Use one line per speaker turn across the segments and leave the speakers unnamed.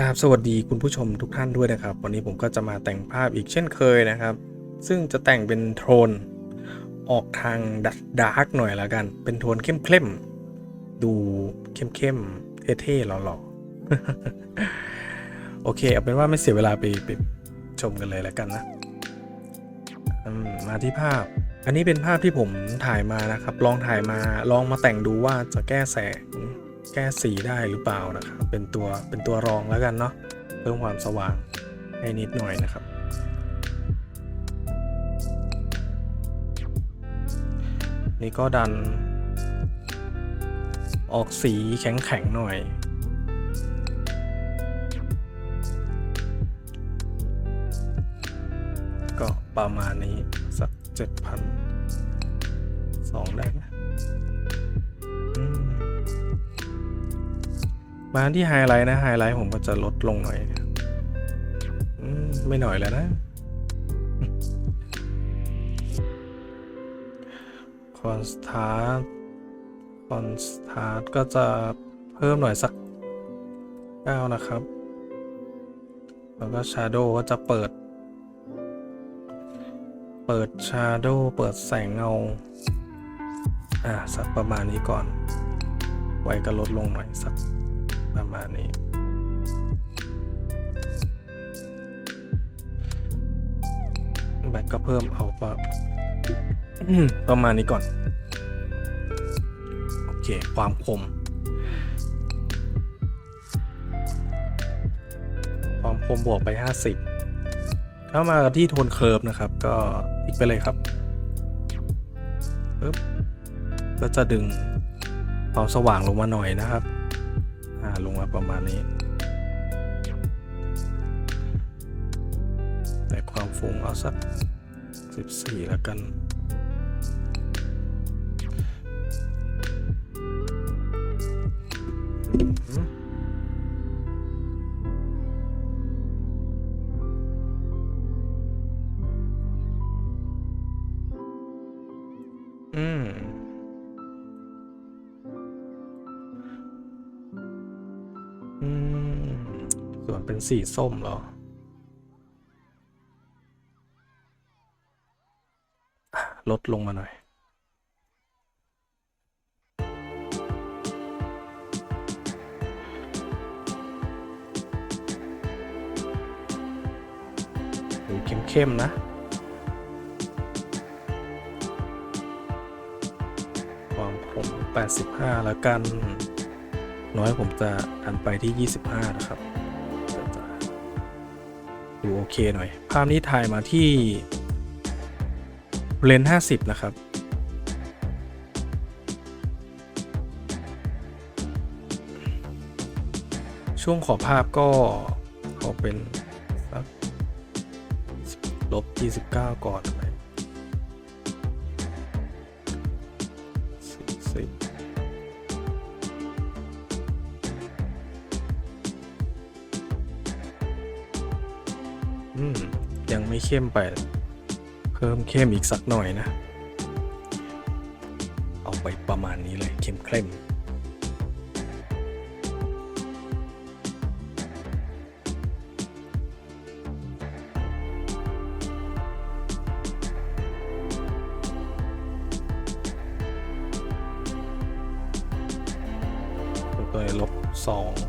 กราบสวัสดีคุณผู้ชมทุกท่านด้วยนะครับ วันนี้ผมก็จะมาแต่งภาพอีกเช่นเคยนะครับ ซึ่งจะแต่งเป็นโทน ออกทางดัดดาร์กหน่อยละกัน เป็นโทนเข้มๆดูเข้มๆเท่ๆหล่อๆโอเคเอาเป็นว่าไม่เสียเวลาไปไปชมกันเลยแล้วกันนะมมาที่ภาพ อันนี้เป็นภาพที่ผมถ่ายมานะครับ ลองถ่ายมาลองมาแต่งดูว่าจะแก้แสง แก้สีได้หรือเปล่านะครับ เป็นตัวเป็นตัวรองแล้วกันเนาะเพิ่มความสว่างให้นิดหน่อยนะครับ นี่ก็ดัน ออกสีแข็งๆหน่อยก็ประมาณนี้ สักเจ็ดพันสองได้ไหม มาที่ไฮไลท์นะไฮไลท์ผมก็จะลดลงหน่อยไม่หน่อยแล้วนะ คอนสตาร์ทคอนสตาร์ทก็จะเพิ่มหน่อยสัก9นะครับ แล้วก็ชาโดก็จะเปิด เปิดชาโดเปิดแสงเงา อ่า สักประมาณนี้ก่อน ไว้ก็ลดลงหน่อยสัก ประมาณนี้แบตก็เพิ่มเอาปะประมาณนี้ก่อน โอเค ความคม ความคมบวกไป 50 เข้ามาที่โทนเคิร์ฟนะครับ ก็อีกไปเลยครับปึ๊บก็จะดึงความสว่างลงมาหน่อยนะครับ อ่าลงมาประมาณนี้ แต่ความฟุ้งเอาสัก 14 แล้วกันอื ส่วนเป็นสีส้มเหรอ ลดลงมาหน่อย ดูเข้ม ๆ นะความผม85 แล้วกัน น้อยผมจะดันไปที่ 25 นะครับจะดูโอเคหน่อย ภาพนี้ถ่ายมาที่เลนส์50 นะครับ ช่วงขอภาพก็ขอเป็นสักลบ 29 ก่อนไหมสิบ อืม ยังไม่เข้มไป เพิ่มเข้มอีกสักหน่อยนะ เอาไปประมาณนี้เลยเข้มเข้มตัวลบสอง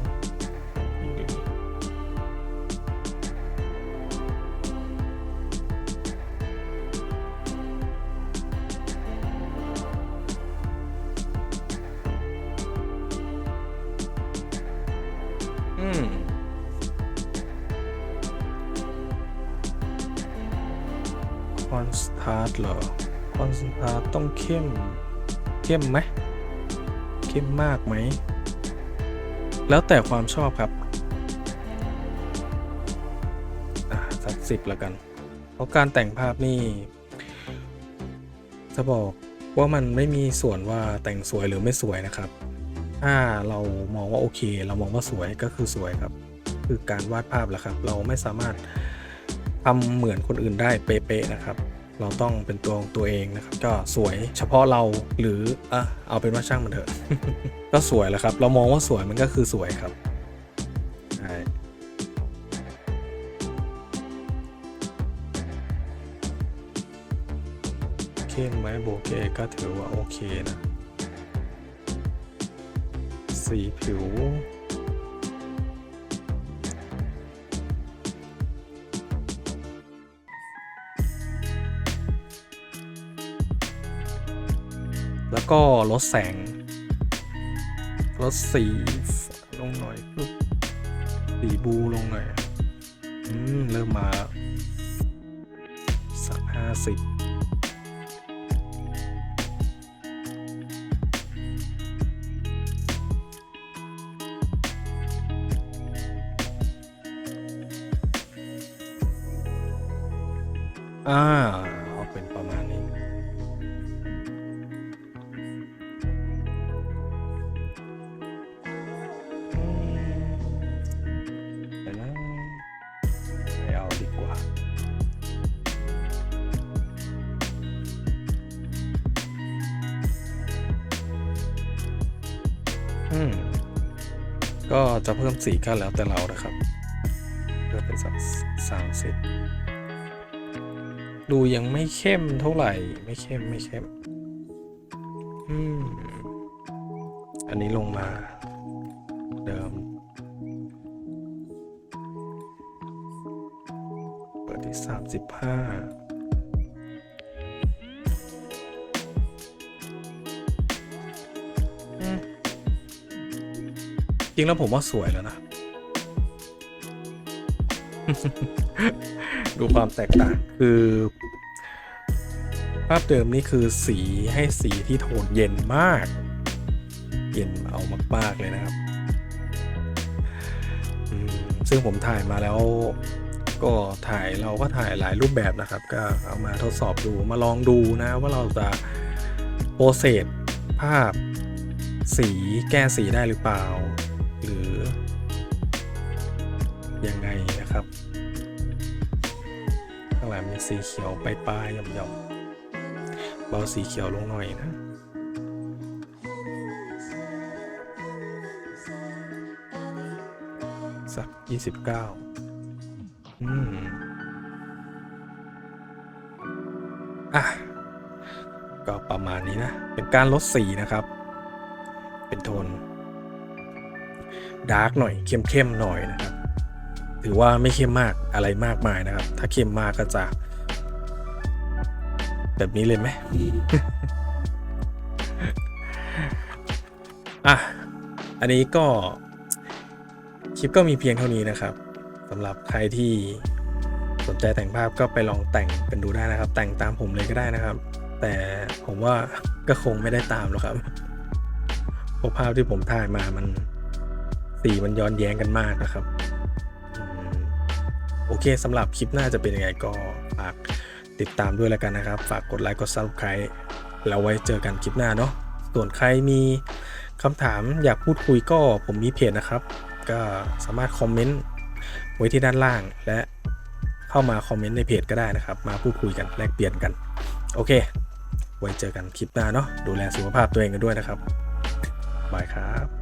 าร์ทเหรอคอนสตาร์ทต้องเข้ม เข้มไหมเข้มมากไหม แล้วแต่ความชอบครับอะสักสิบแล้วกัน เพราะการแต่งภาพนี่ จะบอกว่ามันไม่มีส่วนว่าแต่งสวยหรือไม่สวยนะครับ ถ้าเรามองว่าโอเค เรามองว่าสวยก็คือสวยครับ คือการวาดภาพแหละครับ เราไม่สามารถทำเหมือนคนอื่นได้เป๊ะๆนะครับ เราต้องเป็นตัวของตัวเองนะครับ ก็สวยเฉพาะเราหรืออะเอาเป็นว่าช่างมันเถอะ ก็สวยแล้วครับ เรามองว่าสวยมันก็คือสวยครับใช่เข้มไหมโบเกก็ถือว่าโอเคนะ สีผิว ก็ลดแสง ลดสีลงหน่อยปึ๊บสีบูลงหน่อย อืม เริ่มมา สักห้าสิบอ่า ก็จะเพิ่มสีก็แล้วแต่เรานะครับเพื่อเป็นสักสามสิบดูยังไม่เข้มเท่าไหร่ไม่เข้มไม่เข้มอืมอันนี้ลงมาเดิม เปิดที่สามสิบห้า ริงแล้วผมว่าสวยแล้วนะ ดูความแตกต่างคือ ภาพเดิมนี่คือสีให้สีที่โทนเย็นมาก เย็นเอามากๆเลยนะครับ ซึ่งผมถ่ายมาแล้วก็ถ่ายเราก็ถ่ายหลายรูปแบบนะครับ ก็เอามาทดสอบดูมาลองดูนะว่าเราจะโปรเซสภาพสีแก้สีได้หรือเปล่า หรือยังไงนะครับ ข้างหลังมีสีเขียวปลายๆหย่อมๆเบาสีเขียวลงหน่อยนะสักยี่สิบเก้าอืม อะ ก็ประมาณนี้นะ เป็นการลดสีนะครับ เป็นโทน ดาร์กหน่อยเข้มๆหน่อยนะครับ ถือว่าไม่เข้มมากอะไรมากมายนะครับ ถ้าเข้มมากก็จะ แบบนี้เลยไหมอะอันนี้ก็คลิปก็มีเพียงเท่านี้นะครับสำหรับใครที่สนใจแต่งภาพก็ไปลองแต่งกันดูได้นะครับ แต่งตามผมเลยก็ได้นะครับ แต่ผมว่าก็คงไม่ได้ตามหรอกครับเพราะภาพที่ผมถ่ายมามัน สีมันย้อนแย้งกันมากนะครับโอเคสำหรับคลิปหน้าจะเป็นยังไงก็ฝากติดตามด้วยแล้วกันนะครับ ฝากกดไลค์กด subscribe แล้วไว้เจอกันคลิปหน้าเนาะส่วนใครมีคำถามอยากพูดคุยก็ผมมีเพจนะครับ ก็สามารถคอมเมนต์ไว้ที่ด้านล่างและเข้ามาคอมเมนต์ในเพจก็ได้นะครับ มาพูดคุยกันแลกเปลี่ยนกัน โอเค ไว้เจอกันคลิปหน้าเนาะดูแลสุขภาพตัวเองกันด้วยนะครับบายครับ